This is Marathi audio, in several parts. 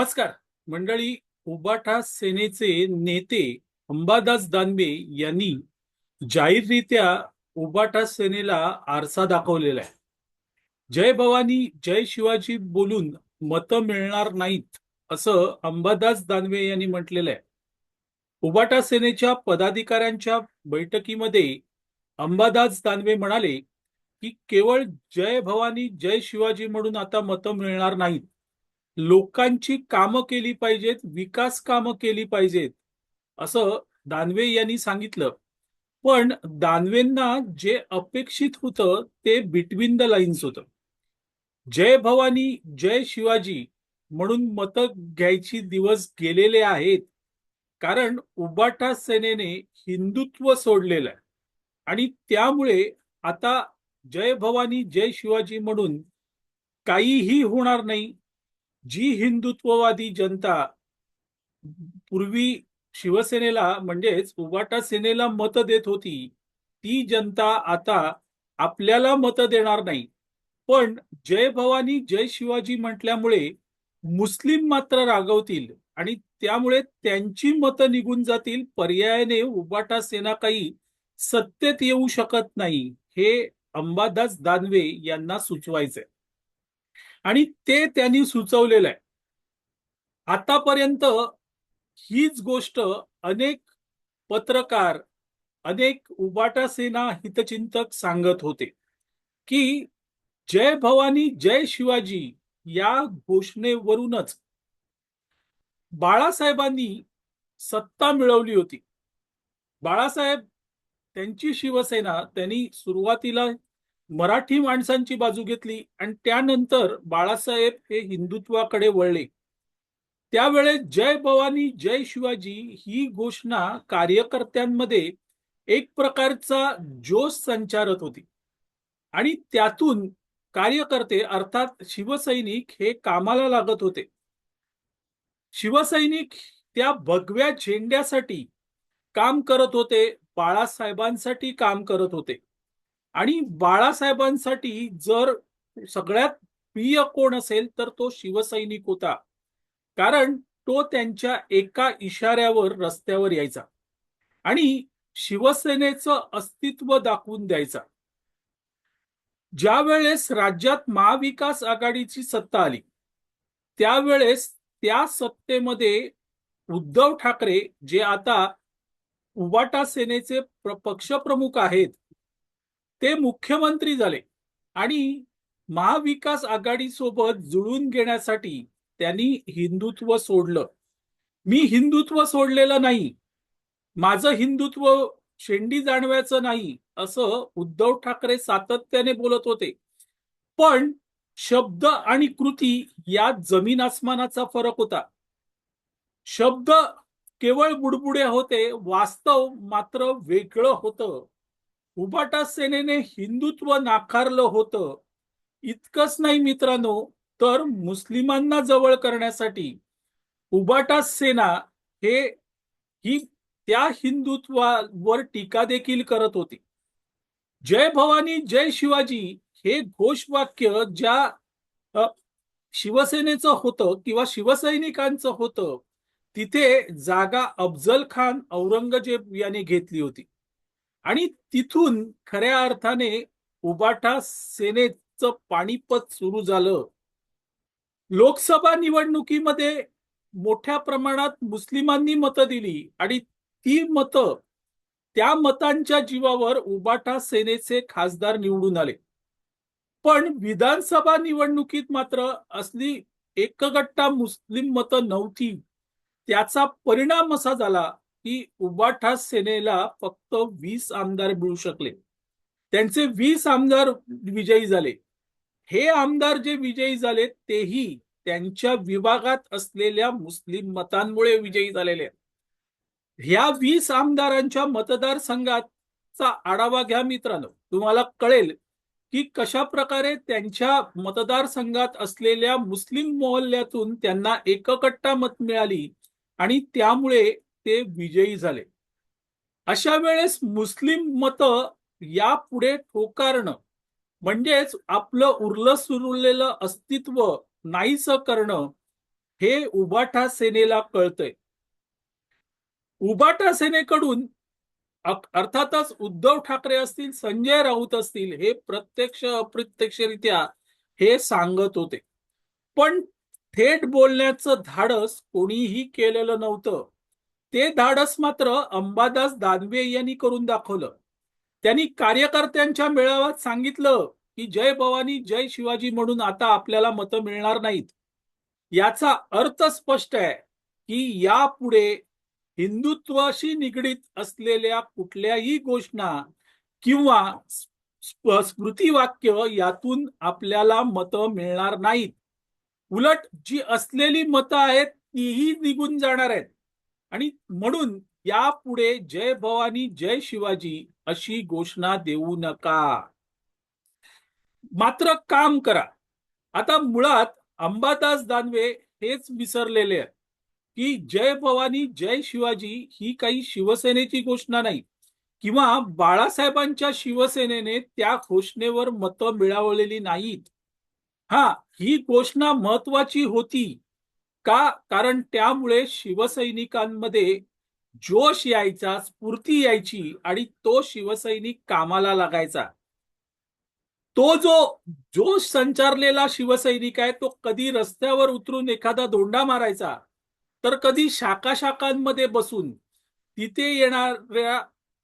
नमस्कार. मंडळी उबाठा सेनेचे नेते अंबादास दानवे यांनी जाहीररित्या उबाठा सेनेला आरसा दाखवलेला आहे. जय भवानी जय शिवाजी बोलून मतं मिळणार नाहीत असं अंबादास दानवे यांनी म्हटलेलं आहे. उबाटा सेनेच्या पदाधिकाऱ्यांच्या बैठकीमध्ये अंबादास दानवे म्हणाले की केवळ जय भवानी जय शिवाजी म्हणून आता मतं मिळणार नाहीत. लोकांची कामं केली पाहिजेत विकास कामं केली पाहिजेत असं दानवे यांनी सांगितलं. पण दानवेंना जे अपेक्षित होतं ते बिटवीन द लाईन्स होतं. जय भवानी जय शिवाजी म्हणून मतं घ्यायची दिवस गेलेले आहेत. कारण उबाटा सेनेने हिंदुत्व सोडलेलं आहे. आणि त्यामुळे आता जय भवानी जय शिवाजी म्हणून काहीही होणार नाही. जी हिंदुत्ववादी जनता पूर्वी शिवसेनेला म्हणजेच उबाटा सेनेला मत देत होती ती जनता आता आपल्याला मत देणार नाही. पण जय भवानी जय शिवाजी म्हटल्यामुळे मुस्लिम मात्र रागवतील आणि त्यामुळे त्यांची मतं निघून जातील. पर्यायाने उबाटा सेना काही सत्तेत येऊ शकत नाही हे अंबादास दानवे यांना सुचवायचंय. आणि ते त्यांनी सुचवलेलं आहे. आतापर्यंत हीच गोष्ट अनेक पत्रकार अनेक उबाटा सेना हितचिंतक सांगत होते की जय भवानी जय शिवाजी या घोषणेवरूनच बाळासाहेबांनी सत्ता मिळवली होती. बाळासाहेब त्यांची शिवसेना त्यांनी सुरुवातीला मराठी माणसांची बाजू घेतली आणि त्यानंतर बाळासाहेब हे हिंदुत्वाकडे वळले. त्यावेळेस जय भवानी जय शिवाजी ही घोषणा कार्यकर्त्यांमध्ये एक प्रकारचा जोश संचारत होती. आणि त्यातून कार्यकर्ते अर्थात शिवसैनिक हे कामाला लागत होते. शिवसैनिक त्या भगव्या झेंड्यासाठी काम करत होते बाळासाहेबांसाठी काम करत होते. आणि बाळासाहेबांसाठी जर सगळ्यात प्रिय कोण असेल तर तो शिवसैनिक होता. कारण तो त्यांच्या एका इशाऱ्यावर रस्त्यावर यायचा आणि शिवसेनेचं अस्तित्व दाखवून द्यायचा. ज्या वेळेस राज्यात महाविकास आघाडीची सत्ता आली त्यावेळेस त्या सत्तेमध्ये उद्धव ठाकरे जे आता उबाटा सेनेचे पक्षप्रमुख आहेत ते मुख्यमंत्री झाले. आणि महाविकास आघाडी सोबत जुळून घेण्यासाठी त्यांनी हिंदुत्व सोडलं. मी हिंदुत्व सोडलेलं नाही. माझं हिंदुत्व शेंडी जाणवायचं नाही असं उद्धव ठाकरे सातत्याने बोलत होते. पण शब्द आणि कृती यात जमीन आसमानाचा फरक होता. शब्द केवळ बुडबुडे होते वास्तव मात्र वेगळं होतं. उबाटा सेनेने हिंदुत्व नाकारलं होतं. इतकंच नाही मित्रांनो तर मुस्लिमांना जवळ करण्यासाठी उबाटा सेना हे ही त्या हिंदुत्वावर टीका देखील करत होती. जय भवानी जय शिवाजी हे घोषवाक्य ज्या शिवसेनेचं होतं किंवा शिवसैनिकांचं होतं तिथे जागा अफजल खान औरंगजेब याने घेतली होती. आणि तिथून खऱ्या अर्थाने उबाटा सेनेचं पाणीपत सुरू झालं. लोकसभा निवडणुकीमध्ये मोठ्या प्रमाणात मुस्लिमांनी मतं दिली आणि ती मतं त्या मतांच्या जीवावर उबाटा सेनेचे खासदार निवडून आले. पण विधानसभा निवडणुकीत मात्र असली एकगट्टा मुस्लिम मतं नव्हती त्याचा परिणाम असा झाला की उबाठा सेनेला फक्त वीस आमदार मिळू शकले. त्यांचे वीस आमदार विजयी झाले. हे आमदार जे विजयी झाले तेही त्यांच्या विभागात असलेल्या मुस्लिम मतांमुळे विजयी झालेले. ह्या वीस आमदारांच्या मतदारसंघाचा आढावा घ्या मित्रांनो. तुम्हाला कळेल की कशा प्रकारे त्यांच्या मतदारसंघात असलेल्या मुस्लिम मोहल्ल्यातून त्यांना एककट्टा मत मिळाली आणि त्यामुळे ते विजयी झाले. अशा वेळेस मुस्लिम मत यापुढे ठोकारणं म्हणजेच आपलं उरलं सुरलेलं अस्तित्व नाहीच करणं हे उबाठा सेनेला कळतंय. उबाठा सेनेकडून अर्थातच उद्धव ठाकरे असतील संजय राऊत असतील हे प्रत्यक्ष अप्रत्यक्षरित्या हे सांगत होते. पण थेट बोलण्याचं धाडस कोणीही केलेलं नव्हतं. ते धाडस मात्र अंबादास दानवे यांनी करून दाखवलं. त्यांनी कार्यकर्त्यांच्या मेळाव्यात सांगितलं की जय भवानी जय शिवाजी म्हणून आता आपल्याला मतं मिळणार नाहीत. याचा अर्थ स्पष्ट आहे की यापुढे हिंदुत्वाशी निगडीत असलेल्या कुठल्याही घोषणा किंवा स्प- स्मृतिवाक्य यातून आपल्याला मतं मिळणार नाहीत. उलट जी असलेली मतं आहेत तीही निघून जाणार आहेत. आणि म्हणून यापुढे जय भवानी जय शिवाजी अशी घोषणा देऊ नका. मात्र काम करा. आता मुळात अंबादास दानवे हेच विसरलेले आहेत की जय भवानी जय शिवाजी ही काही शिवसेनेची घोषणा नाही किंवा बाळासाहेबांच्या शिवसेनेने त्या घोषणेवर मतं मिळवलेली नाहीत. हा ही घोषणा महत्वाची होती. का? कारण त्यामुळे शिवसैनिकांमध्ये जोश यायचा स्फूर्ती यायची आणि तो शिवसैनिक कामाला लागायचा. तो जो जोश संचारलेला शिवसैनिक आहे तो कधी रस्त्यावर उतरून एखादा दोंडा मारायचा तर कधी शाखा शाखांमध्ये बसून तिथे येणाऱ्या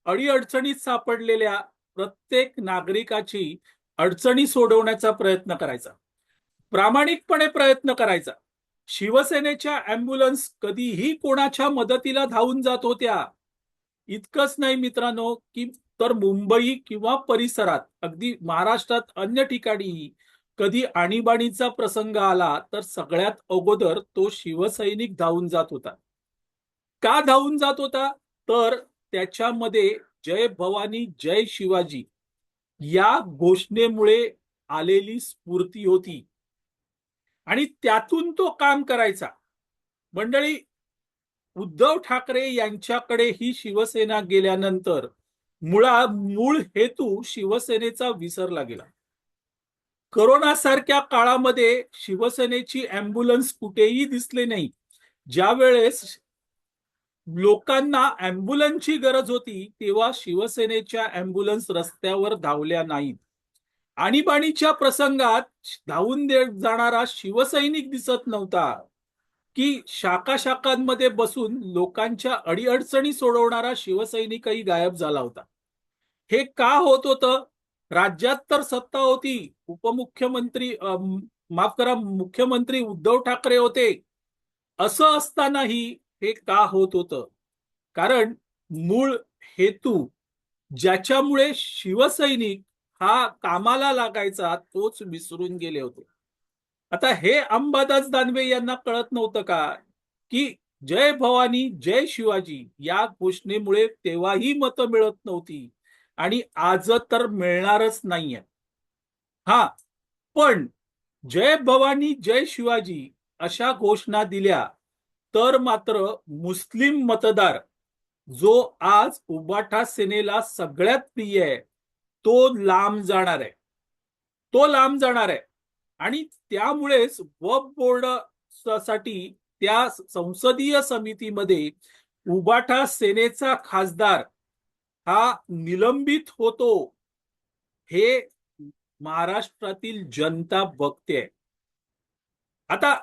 अडीअडचणीत सापडलेल्या प्रत्येक नागरिकाची अडचणी सोडवण्याचा प्रयत्न करायचा. प्रामाणिकपणे प्रयत्न करायचा. शिवसेनेच्या अँब्युलन्स कधीही कोणाच्या मदतीला धावून जात होत्या. इतकंच नाही मित्रांनो की तर मुंबई किंवा परिसरात अगदी महाराष्ट्रात अन्य ठिकाणी कधी आणीबाणीचा प्रसंग आला तर सगळ्यात अगोदर तो शिवसैनिक धावून जात होता. का धावून जात होता? तर त्याच्यामध्ये जय भवानी जय शिवाजी या घोषणेमुळे आलेली स्फूर्ती होती. आणि त्यातून तो काम करायचा. मंडळी उद्धव ठाकरे यांच्याकडे ही शिवसेना गेल्यानंतर मुळा मूळ हेतू शिवसेनेचा विसरला गेला. करोना सारख्या काळामध्ये शिवसेनेची अँब्युलन्स कुठेही दिसले नाही. ज्या वेळेस लोकांना अँब्युलन्सची गरज होती तेव्हा शिवसेनेच्या अँब्युलन्स रस्त्यावर धावल्या नाहीत. आणीबाणीच्या प्रसंगात धावून दे जाणारा शिवसैनिक दिसत नव्हता. की शाखा शाखांमध्ये बसून लोकांच्या अडीअडचणी सोडवणारा शिवसैनिकही गायब झाला होता. हे का होत होतं? राज्यात तर सत्ता होती. उपमुख्यमंत्री अं, माफ करा मुख्यमंत्री उद्धव ठाकरे होते. असं असतानाही हे का होत होतं? कारण मूळ हेतू ज्याच्यामुळे शिवसैनिक हा कामाला लागायचा तोच विसरून गेले होते. आता हे अंबादास दानवे यांना कळत नव्हतं का की जय भवानी जय शिवाजी या घोषणेमुळे तेव्हाही मतं मिळत नव्हती आणि आज तर मिळणारच नाहीये. हा पण जय भवानी जय शिवाजी अशा घोषणा दिल्या तर मात्र मुस्लिम मतदार जो आज उबाठा सेनेला सगळ्यात प्रिय आहे तो लांब जाणार आहे. तो लांब जाणार आहे. आणि त्यामुळेच वक्फ बोर्डसाठी त्या संसदीय समितीमध्ये उबाठा सेनेचा खासदार हा निलंबित होतो हे महाराष्ट्रातील जनता बघते. आता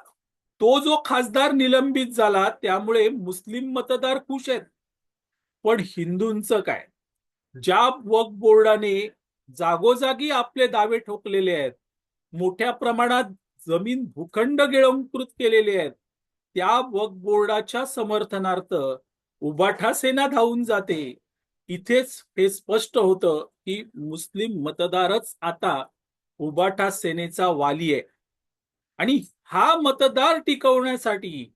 तो जो खासदार निलंबित झाला त्यामुळे मुस्लिम मतदार खुश आहेत. पण हिंदूंचं काय? ज्या वक्फ बोर्डाने जागोजागी आपले दावे ठोकलेले आहेत मोठ्या प्रमाणात जमीन भूखंड गिळंकृत केलेले आहेत त्या वक्फ बोर्डाच्या समर्थनार्थ उबाठा सेना धावून जाते. इथेच हे स्पष्ट होतं की मुस्लिम मतदारच आता उबाठा सेनेचा वाली आहे. आणि हा मतदार टिकवण्यासाठी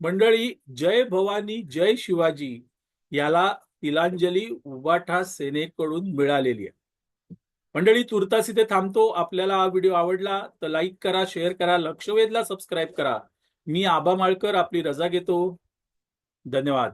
मंडळी जय भवानी जय शिवाजी याला तिलांजली उबाठा सेनेकडून मिळालेली आहे. मंडळी तुर्तास इथे थांबतो. आपल्याला हा व्हिडिओ आवडला तर लाईक करा शेअर करा लक्षवेधला सबस्क्राईब करा. मी आबा माळकर आपली रजा घेतो. धन्यवाद.